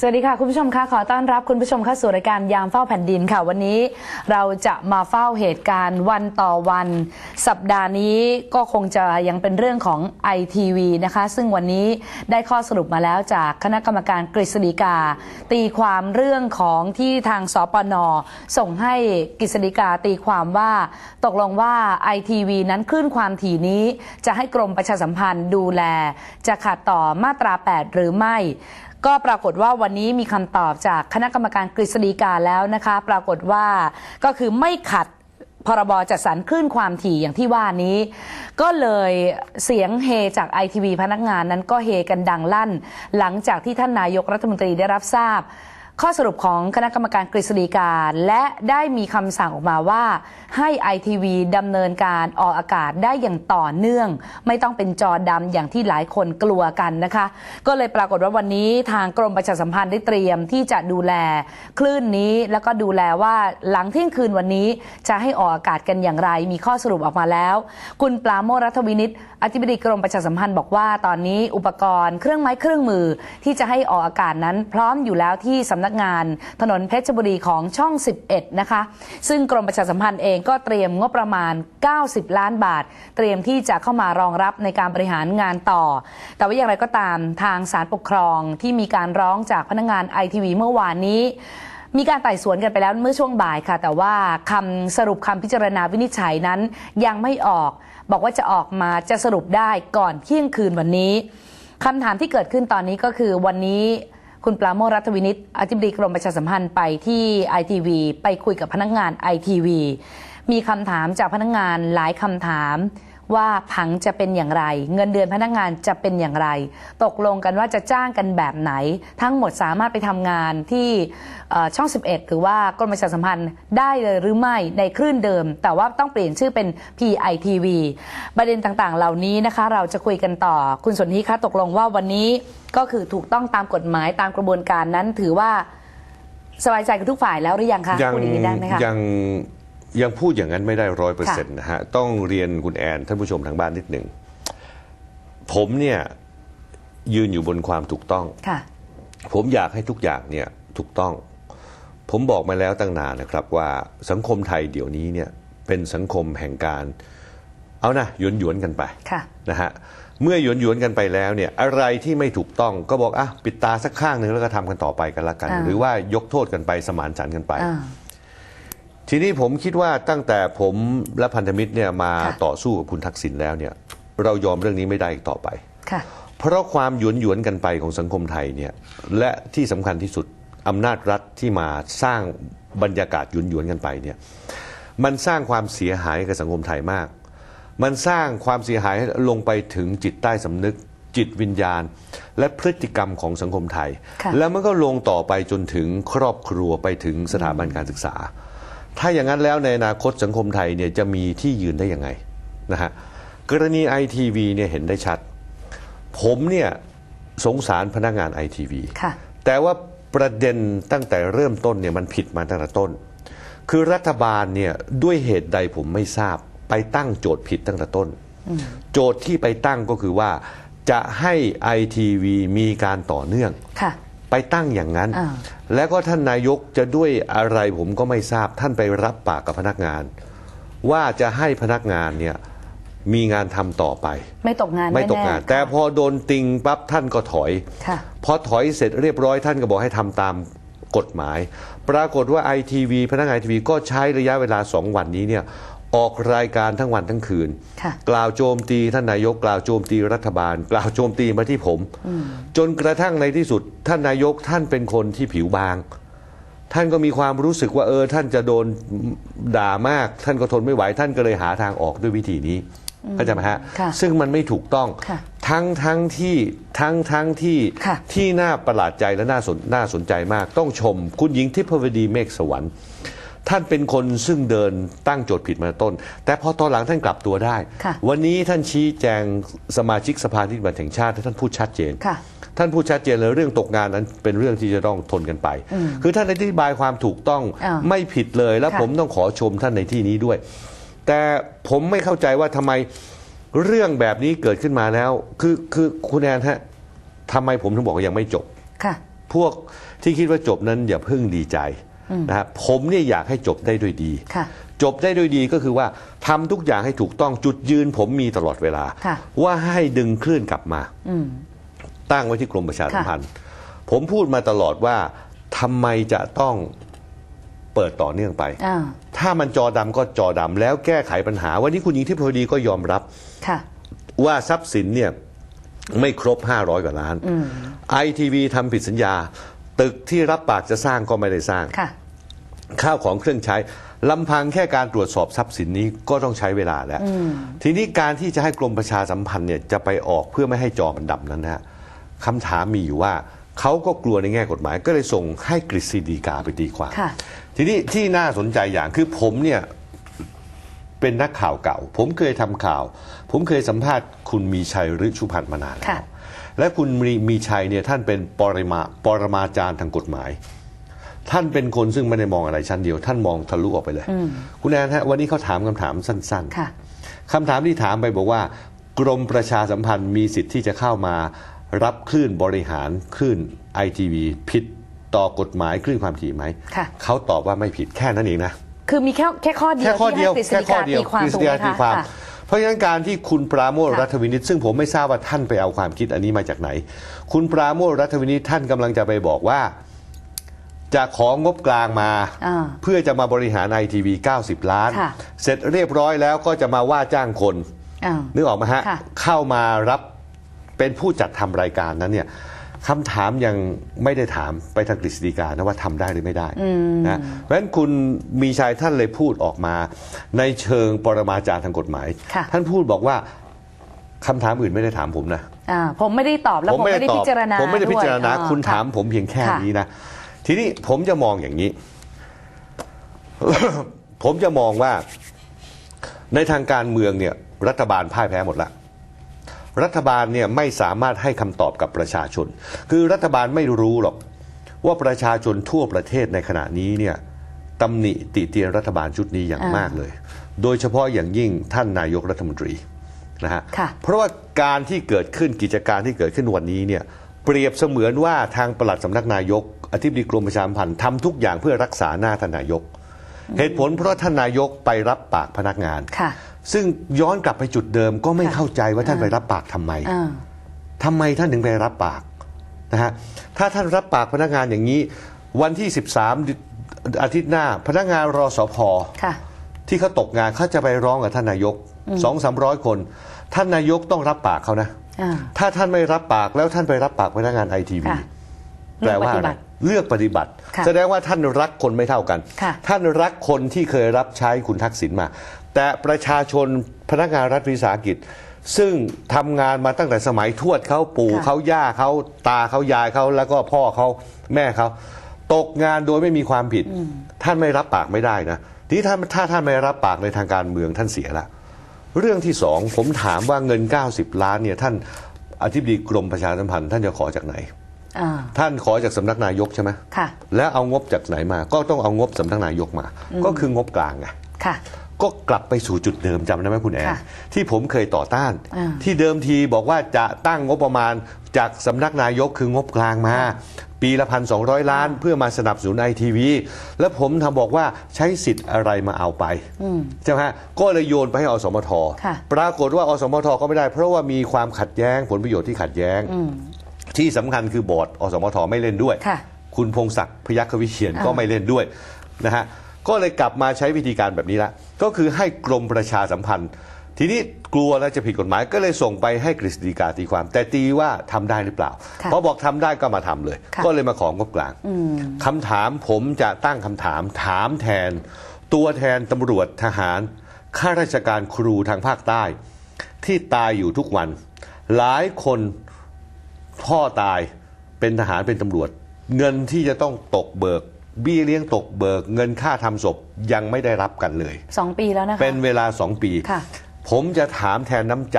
สวัสดีค่ะ คุณผู้ชมคะขอต้อนรับคุณผู้ชมเข้าสู่รายการยามเฝ้าแผ่นดินค่ะ วันนี้เราจะมาเฝ้าเหตุการณ์วันต่อวัน สัปดาห์นี้ก็คงจะยังเป็นเรื่องของ ITV นะคะ ซึ่งวันนี้ได้ข้อสรุปมาแล้วจากคณะกรรมการกฤษฎีกา ตีความเรื่องของที่ทางสปนส่งให้กฤษฎีกาตีความว่าตกลงว่า ITV นั้นคลื่นความถี่นี้ จะให้กรมประชาสัมพันธ์ดูแล จะขัดต่อมาตรา 8 หรือไม่ ก็ปรากฏว่าวันนี้มีคำตอบจากคณะกรรมการกฤษฎีกาแล้วนะคะ ปรากฏว่าก็คือไม่ขัดพรบจัดสรรคลื่นความถี่อย่างที่ว่านี้ ก็เลยเสียงเฮจากไอทีวีพนักงานนั้นก็เฮกันดังลั่น หลังจากที่ท่านนายกรัฐมนตรีได้รับทราบ ข้อสรุปของคณะกรรมการกฤษฎีกาและได้มีคำสั่งออกมาว่า ให้ไอทีวีดำเนินการออกอากาศได้อย่างต่อเนื่อง ไม่ต้องเป็นจอดำอย่างที่หลายคนกลัวกันนะคะ ก็เลยปรากฏว่าวันนี้ทางกรมประชาสัมพันธ์ได้เตรียมที่จะดูแลคลื่นนี้แล้วก็ดูแลว่าหลังเที่ยงคืนวันนี้จะให้ออกอากาศกันอย่างไร มีข้อสรุปออกมาแล้ว คุณปราโมรัฐวินิตอธิบดีกรมประชาสัมพันธ์บอกว่าตอนนี้อุปกรณ์เครื่องไม้เครื่องมือที่จะให้ออกอากาศนั้นพร้อมอยู่แล้วที่สำนักงาน ถนนเพชรบุรีของช่อง 11 นะคะ ซึ่งกรมประชาสัมพันธ์เองก็เตรียมงบประมาณ 90 ล้านบาท เตรียมที่จะเข้ามารองรับในการบริหารงานต่อ แต่ว่าอย่างไรก็ตามทางศาลปกครองที่มีการร้องจากพนักงานไอทีวีเมื่อวานนี้มีการไต่สวนกันไปแล้วเมื่อช่วงบ่ายค่ะ แต่ว่าคำสรุปคำพิจารณาวินิจฉัยนั้นยังไม่ออก บอกว่าจะออกมาจะสรุปได้ก่อนเที่ยงคืนวันนี้คำถามที่เกิดขึ้นตอนนี้ก็คือวันนี้ คุณปราโมรัฐวินิตอธิบดีกรมประชาสัมพันธ์ไปที่ไอทีวีไปคุยกับพนักงานไอทีวีมีคำถามจากพนักงานหลายคำถาม ว่าผังจะเป็นอย่างไร เงินเดือนพนักงานจะเป็นอย่างไร ตกลงกันว่าจะจ้างกันแบบไหน ทั้งหมดสามารถไปทำงานที่เอ่อช่อง 11 หรือว่ากรมประชาสัมพันธ์ได้เลยหรือไม่ในคลื่นเดิม แต่ว่าต้องเปลี่ยนชื่อเป็น PITV ประเด็นต่างๆ เหล่านี้นะคะ เราจะคุยกันต่อ คุณสนธิคะตกลงว่าวันนี้ก็คือถูกต้องตามกฎหมายตามกระบวนการนั้นถือว่าสบายใจกับทุกฝ่ายแล้วหรือยังคะยังพูดอย่างนี้ได้ไหมคะ ยังยังพูดอย่างนั้นไม่ได้ร้อยเปอร์เซ็นต์นะฮะ ต้องเรียนคุณแอนท่านผู้ชมทางบ้านนิดหนึ่ง ผมเนี่ยยืนอยู่บนความถูกต้องค่ะผมอยากให้ทุกอย่างเนี่ยถูกต้อง ผมบอกมาแล้วตั้งนานนะครับว่าสังคมไทยเดี๋ยวนี้เนี่ยเป็นสังคมแห่งการ เอานะหยวนหยวนๆกันไปค่ะนะฮะเมื่อหยวนหยวนๆกันไปแล้วเนี่ยอะไรที่ไม่ถูกต้องก็บอกอะปิดตาสักข้างหนึ่งแล้วก็ทำกันต่อไปกันละกันอ่าหรือว่ายกโทษกันไปสมานฉันท์กันไปอ่า ทีนี้ผมคิดว่าตั้งแต่ผมและพันธมิตรเนี่ยมาค่ะต่อสู้กับคุณทักษิณแล้วเนี่ยเรายอมเรื่องนี้ไม่ได้อีกต่อไปค่ะเพราะความหยวนหยวนๆกันไปของสังคมไทยเนี่ยและที่สำคัญที่สุดอำนาจรัฐที่มาสร้างบรรยากาศหยวนหยวนๆกันไปเนี่ยมันสร้างความเสียหายกับสังคมไทยมาก มันสร้างความเสียหายลงไปถึงจิตใต้สำนึก จิตวิญญาณ และพฤติกรรมของสังคมไทยค่ะแล้วมันก็ลงต่อไปจนถึงครอบครัวไปถึงสถาบันการศึกษา ถ้าอย่างนั้นแล้วในอนาคตสังคมไทยเนี่ยจะมีที่ยืนได้ยังไงนะฮะกรณีไอทีวีเนี่ยเห็นได้ชัด ผมเนี่ยสงสารพนักงานไอทีวีค่ะแต่ว่าประเด็นตั้งแต่เริ่มต้นเนี่ยมันผิดมาตั้งแต่ต้น คือรัฐบาลเนี่ยด้วยเหตุใดผมไม่ทราบ ไปตั้งโจทย์ผิดตั้งแต่ต้น โจทย์ที่ไปตั้งก็คือว่าจะให้ไอทีวีมีการต่อเนื่องค่ะ ไปตั้งอย่างนั้นอ่าแล้วก็ท่านนายกจะด้วยอะไรผมก็ไม่ทราบท่านไปรับปากกับพนักงาน ว่าจะให้พนักงานเนี่ยมีงานทำต่อไป ไม่ตกงานไม่ตกงานแๆแต่พอโดนติงปั๊บท่านก็ถอยค่ะพอถอยเสร็จเรียบร้อยท่านก็บอกให้ทำตามกฎหมาย ปรากฏว่าไอทีวีพนักงานไอทีวีก็ใช้ระยะเวลาสองวันนี้เนี่ย ออกรายการทั้งวันทั้งคืนค่ะกล่าวโจมตีท่านนายกกล่าวโจมตีรัฐบาล กล่าวโจมตีมาที่ผม จนกระทั่งในที่สุด ท่านนายกท่านเป็นคนที่ผิวบาง ท่านก็มีความรู้สึกว่าเออ ท่านจะโดนด่ามาก ท่านก็ทนไม่ไหว ท่านก็เลยหาทางออกด้วยวิธีนี้เข้าใจไหมฮะค่ะซึ่งมันไม่ถูกต้องค่ะทั้งทั้งที่ทั้งทั้งที่ค่ะที่น่าประหลาดใจและน่าสนน่าสนใจมาก ต้องชมคุณหญิงทิพวดีเมฆสวรรค์ ท่านเป็นคนซึ่งเดินตั้งโจทย์ผิดมาต้น แต่พอตอนหลังท่านกลับตัวได้ ค่ะ วันนี้ท่านชี้แจงสมาชิกสภานิติบัญญัติแห่งชาติท่านพูดชัดเจน ค่ะ ท่านพูดชัดเจนเลยเรื่องตกงานนั้นเป็นเรื่องที่จะต้องทนกันไป คือท่านอธิบายความถูกต้องอ่าไม่ผิดเลยและค่ะ ผมต้องขอชมท่านในที่นี้ด้วย แต่ผมไม่เข้าใจว่าทำไมเรื่องแบบนี้เกิดขึ้นมาแล้ว คือคือคุณแอนฮะทำไมผมถึงบอกว่ายังไม่จบ ค่ะ พวกที่คิดว่าจบนั้นอย่าเพิ่งดีใจ นะครับผมเนี่ยอยากให้จบได้ด้วยดีค่ะจบได้ด้วยดีก็คือว่าทำทุกอย่างให้ถูกต้องจุดยืนผมมีตลอดเวลาค่ะว่าให้ดึงคลื่นกลับมาอืมตั้งไว้ที่กรมประชาสัมพันธ์ ผมพูดมาตลอดว่าทำไมจะต้องเปิดต่อเนื่องไปอ่าถ้ามันจอดำก็จอดำแล้วแก้ไขปัญหา วันนี้คุณหญิงทิพย์ดีก็ยอมรับค่ะว่าทรัพย์สินเนี่ยไม่ครบ 500 กว่าล้านไอทีวีทำผิดสัญญา ตึกที่รับปากจะสร้างก็ไม่ได้สร้างค่ะข้าวของเครื่องใช้ลำพังแค่การตรวจสอบทรัพย์สินนี้ก็ต้องใช้เวลาแล้ว ทีนี้การที่จะให้กรมประชาสัมพันธ์เนี่ยจะไปออกเพื่อไม่ให้จอมันดำนั้นนะฮะคำถามมีอยู่ว่าเขาก็กลัวในแง่กฎหมาย ก็เลยส่งให้กฤษฎีกาไปตีความค่ะทีนี้ที่น่าสนใจอย่างคือผมเนี่ยเป็นนักข่าวเก่า ผมเคยทำข่าว ผมเคยสัมภาษณ์คุณมีชัยฤชุพันธ์มานานแล้ค่ะว และคุณมีมีชัยเนี่ยท่านเป็นปรมาปรมาจารย์ทางกฎหมาย ท่านเป็นคนซึ่งไม่ได้มองอะไรชั้นเดียว ท่านมองทะลุออกไปเลย คุณแอนฮะวันนี้เขาถามคำถามสั้นค่ะๆคำถามที่ถามไปบอกว่า กรมประชาสัมพันธ์มีสิทธิ์ที่จะเข้ามารับคลื่นบริหารคลื่นไอทีวีผิดต่อกฎหมายคลื่นความถี่ไหมค่ะเขาตอบว่าไม่ผิดแค่นั้นเองนะคือมีแค่แค่ข้อเดียวแค่ข้อที่เดียวให้กฤษแค่ฎีข้อกาเดียวตีความกฤษถูกฎีไหมกาตีคะความค่ะ เพราะฉะนั้นการที่คุณปราโมทค่ะรัฐวินิตซึ่งผมไม่ทราบว่าท่านไปเอาความคิดอันนี้มาจากไหน คุณปราโมทรัฐวินิตท่านกำลังจะไปบอกว่า จะของงบกลางมาอ่าเพื่อจะมาบริหารไอทีวี90 ล้านค่ะเสร็จเรียบร้อยแล้วก็จะมาว่าจ้างคนอ่านึกออกไหมฮะค่ะเข้ามารับเป็นผู้จัดทำรายการนั้นเนี่ย คำถามยังไม่ได้ถามไปทางกฤษฎีกานะว่าทำได้หรือไม่ได้นะเพราะฉะนั้นคุณมีชัยท่านเลยพูดออกมา ในเชิงปรมาจารย์ทางกฎหมายค่ะท่านพูดบอกว่าคำถามอื่นไม่ได้ถามผมนะอ่าผมไม่ได้ตอบแล้วผมไม่ได้พิจารณาผมไม่ได้พิจารณาด้วยคุณอ่ถามผมเพียงแค่ค่ะนี้นะ ทีนี้ผมจะมองอย่างนี้ ผมจะมองว่าในทางการเมืองเนี่ย รัฐบาลพ่ายแพ้หมดละ รัฐบาลเนี่ยไม่สามารถให้คำตอบกับประชาชน คือรัฐบาลไม่รู้หรอกว่าประชาชนทั่วประเทศในขณะนี้เนี่ยตำหนิติเตียนรัฐบาลชุดนี้อย่างอ่ามมากเลย โดยเฉพาะอย่างยิ่งท่านนายกรัฐมนตรีนะฮะค่ะเพราะว่าการที่เกิดขึ้นกิจการที่เกิดขึ้นวันนี้เนี่ยเปรียบเสมือนว่าทางปลัดสำนักนายก อธิบดีกรมประชาสัมพันธ์ทำทุกอย่างเพื่อรักษาหน้าท่านนายก เหตุผลเพราะท่านนายกไปรับปากพนักงานค่ะ ซึ่งย้อนกลับไปจุดเดิมก็ไม่ค่ะเข้าใจว่าท่านไปรับปากทำไมอ่าทำไมท่านถึงไปรับปากนะฮะถ้าท่านรับปากพนักงานอย่างนี้ วันที่ 13 อาทิตย์หน้า พนักงานรอสพค่ะที่เขาตกงานเขาจะไปร้องกับท่านนายกสองสามร้อยคน ท่านนายกต้องรับปากเขานะอ่าถ้าท่านไม่รับปากแล้วท่านไปรับปากพนักงานไอทีวีค่ะแปลว่าอะไร เลือกปฏิบัติ ค่ะแสดงว่าท่านรักคนไม่เท่ากัน ค่ะ ท่านรักคนที่เคยรับใช้คุณทักษิณมา แต่ประชาชนพนักงานรัฐวิสาหกิจ ซึ่งทำงานมาตั้งแต่สมัยทวดเขาปู่ค่ะเขาย่าเขาตาเขายายเขาแล้วก็พ่อเขาแม่เขาตกงานโดยไม่มีความผิด ท่านไม่รับปากไม่ได้นะทีนี้ถ้าถ้าท่านไม่รับปากในทางการเมืองท่านเสียละ เรื่องที่สองผมถามว่าเงิน 90 ล้านเนี่ยท่านอธิบดีกรมประชาสัมพันธ์ท่านจะขอจากไหน อ่า ท่านขอจากสำนักนายกใช่ไหมค่ะ แล้วเอางบจากไหนมา ก็ต้องเอางบสำนักนายกมา ก็คืองบกลางไง ค่ะ ก็กลับไปสู่จุดเดิมจำได้ไหมคุณแอนค่ะที่ผมเคยต่อต้าน อ่าที่เดิมทีบอกว่าจะตั้งงบประมาณจากสำนักนายกคืองบกลางมา ปีละพันสองล้าน เพื่อมาสนับสนุนไอทีวีแล้วผมทำบอกว่าใช้สิทธิ์อะไรมาเอาไปใช่ไหมฮะก็เลยโยนไปให้อสมทค่ะ ปรากฏว่าอสมทก็ไม่ได้ เพราะว่ามีความขัดแย้งผลประโยชน์ที่ขัดแย้ง ที่สำคัญคือบอร์ดอสมทไม่เล่นด้วย ค่ะ คุณพงศักดิ์พยัคฆวิเชียนอ่าก็ไม่เล่นด้วยนะฮะก็เลยกลับมาใช้วิธีการแบบนี้ละก็คือให้กรมประชาสัมพันธ์ ทีนี้กลัวแล้วจะผิดกฎหมายก็เลยส่งไปให้กฤษฎีกาตีความ แต่ตีว่าทำได้หรือเปล่าค่ะพอบอกทำได้ก็มาทำเลย ค่ะก็เลยมาของงบกลางคำถามผมจะตั้งคำถามถามแทน ตัวแทนตำรวจทหารข้าราชการครูทางภาคใต้ ที่ตายอยู่ทุกวัน หลายคน พ่อตายเป็นทหารเป็นตำรวจ เงินที่จะต้องตกเบิกเบี้ยเลี้ยงตกเบิก เงินค่าทำศพยังไม่ได้รับกันเลยสองปีแล้วนะคะ เป็นเวลาสองปีค่ะผมจะถามแทนน้ำใจ